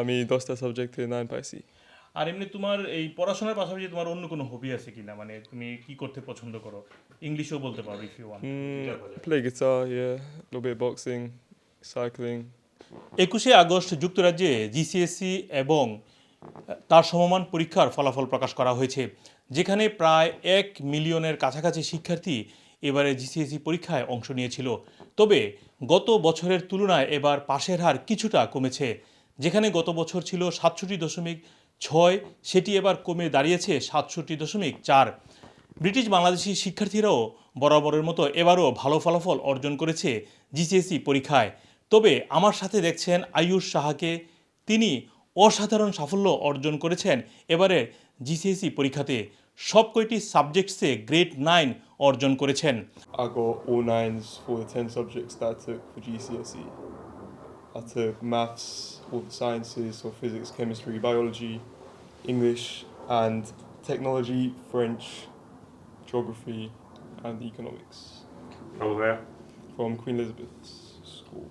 আমি দশটা সাবজেক্টে নাইন পাইছি। আর এমনি তোমার এই পড়াশোনার পাশাপাশি তোমার অন্য কোনো হবি আছে কিনা? মানে তুমি কি করতে পছন্দ করো? ইংলিশও বলতে পারো if you want yeah a little bit of একুশে আগস্ট যুক্তরাজ্যে জিসিএসসি এবং তার সমমান পরীক্ষার ফলাফল প্রকাশ করা হয়েছে যেখানে প্রায় এক মিলিয়নের কাছাকাছি শিক্ষার্থী এবারে জিসিএসসি পরীক্ষায় অংশ নিয়েছিল। তবে গত বছরের তুলনায় এবার পাশের হার কিছুটা কমেছে। যেখানে গত বছর ছিল সাতষট্টি দশমিক ছয়, সেটি এবার কমে দাঁড়িয়েছে সাতষট্টি দশমিক চার। ব্রিটিশ বাংলাদেশি শিক্ষার্থীরাও বরাবরের মতো এবারও ভালো ফলাফল অর্জন করেছে জিসিএসসি পরীক্ষায়। তবে আমার সাথে দেখছেন আয়ুষ সাহাকে। তিনি অসাধারণ সাফল্য অর্জন করেছেন এবারে জিসিএসসি পরীক্ষাতে। সব কয়টি সাবজেক্টসে গ্রেড নাইন অর্জন করেছেন। I got all nines for the 10 subjects that I took for GCSE. E. I took maths, all the sciences, so physics, chemistry, biology, English, and technology, French, geography, and economics from where? From Queen Elizabeth's School.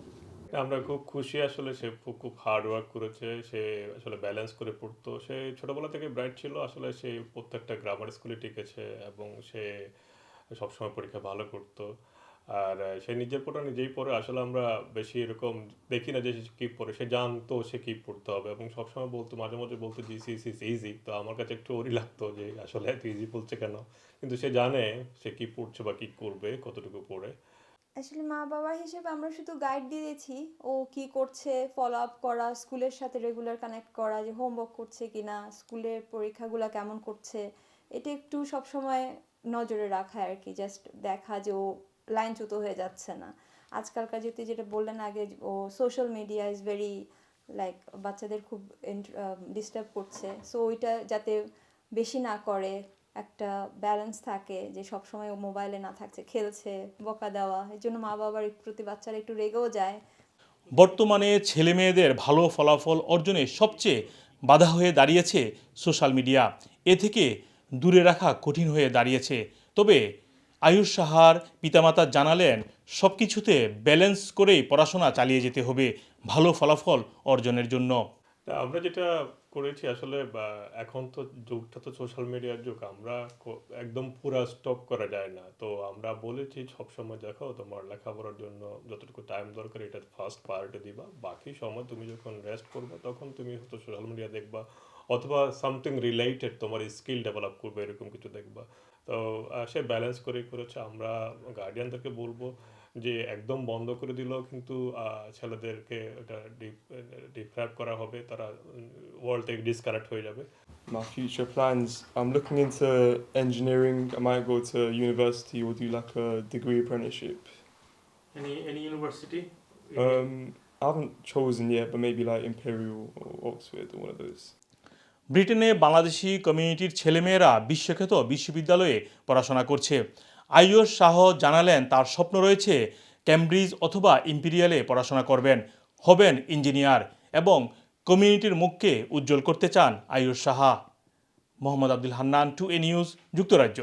আমরা খুব খুশি আসলে সে খুব খুব hard work করেছে সে আসলে balance করে পড়তো সে ছোটবেলা থেকে ব্রাইট ছিল আসলে সে প্রত্যেকটা গ্রামার স্কুলে টিকেছে এবং সে সবসময় পরীক্ষা ভালো করতো আর সে নিজের পড়া নিজেই পড়ে, আসলে আমরা বেশি এরকম দেখি না যে সে কী পড়ে, সে জানতো সে কী পড়তে হবে এবং সবসময় বলতো, মাঝে মাঝে বলতো, জি সি সি ইজি তো আমার কাছে একটু ওরই লাগতো যে আসলে এত ইজি বলছে কেন? কিন্তু সে জানে সে কী পড়ছে বা কী করবে, কতটুকু পড়ে। আসলে মা বাবা হিসেবে আমরা শুধু গাইড দিয়েছি, ও কি করছে ফলো আপ করা, স্কুলের সাথে রেগুলার কানেক্ট করা, যে হোমওয়ার্ক করছে কিনা, স্কুলের পরীক্ষাগুলো কেমন করছে, এটা একটু সবসময় নজরে রাখা আর কি জাস্ট দেখা যে ও লাইনচ্যুত হয়ে যাচ্ছে না। আজকালকার যেহেতু যেটা বললেন আগে, ও social media is very like বাচ্চাদের খুব ডিস্টার্ব করছে। সো ওইটা যাতে বেশি না করে, একটা ব্যালেন্স থাকে যে সবসময় ও মোবাইলে না থাকছে, খেলছে, বকা দেওয়া, এর জন্য মা বাবার প্রতি বাচ্চারা একটু রেগেও যায়। বর্তমানে ছেলে মেয়েদের ভালো ফলাফল অর্জনে সবচেয়ে বাধা হয়ে দাঁড়িয়েছে সোশ্যাল মিডিয়া এ থেকে দূরে রাখা কঠিন হয়ে দাঁড়িয়েছে। তবে আয়ুষ সাহার পিতামাতা জানালেন সব কিছুতে ব্যালেন্স করেই পড়াশোনা চালিয়ে যেতে হবে, ভালো ফলাফল অর্জনের জন্য। আমরা যেটা করেছি আসলে এখন তো যুগটা তো সোশ্যাল মিডিয়ার যুগ, আমরা একদম পুরা স্টপ করা যায় না। তো আমরা বলেছি সবসময়, দেখো, তোমার লেখাপড়ার জন্য যতটুকু টাইম দরকার, এটা ফার্স্ট প্রায়োরিটি দিবা। বাকি সময় তুমি যখন রেস্ট করবে, তখন তুমি হয়তো সোশ্যাল মিডিয়া দেখবা, অথবা সামথিং রিলেটেড তোমার স্কিল ডেভেলপ করবে, এরকম কিছু দেখবা। তো সে ব্যালেন্স করে করেছে আমরা গার্ডিয়ানদেরকে বলব যে একদম বন্ধ করে দিলেও কিন্তু ছেলেদেরকে এটা ডিপ্রাইভ করা হবে তারা ওয়ার্ল্ড থেকে ডিসকানেক্ট হয়ে যাবে My future plans I'm looking into engineering. I might go to university or do like a degree apprenticeship. Any any university Um, I haven't chosen yet, but maybe like Imperial or Oxford or one of those. ব্রিটেনে বাংলাদেশি কমিউনিটির ছেলেমেয়েরা বিশ্বখ্যাত বিশ্ববিদ্যালয়ে পড়াশোনা করছে। আয়ুষ শাহ জানালেন, তার স্বপ্ন রয়েছে ক্যামব্রিজ অথবা ইম্পিরিয়ালে পড়াশোনা করবেন, হবেন ইঞ্জিনিয়ার এবং কমিউনিটির মুখকে উজ্জ্বল করতে চান আয়ুষ শাহা। মোহাম্মদ আব্দুল হান্নান, টু এ নিউজ, যুক্তরাজ্য।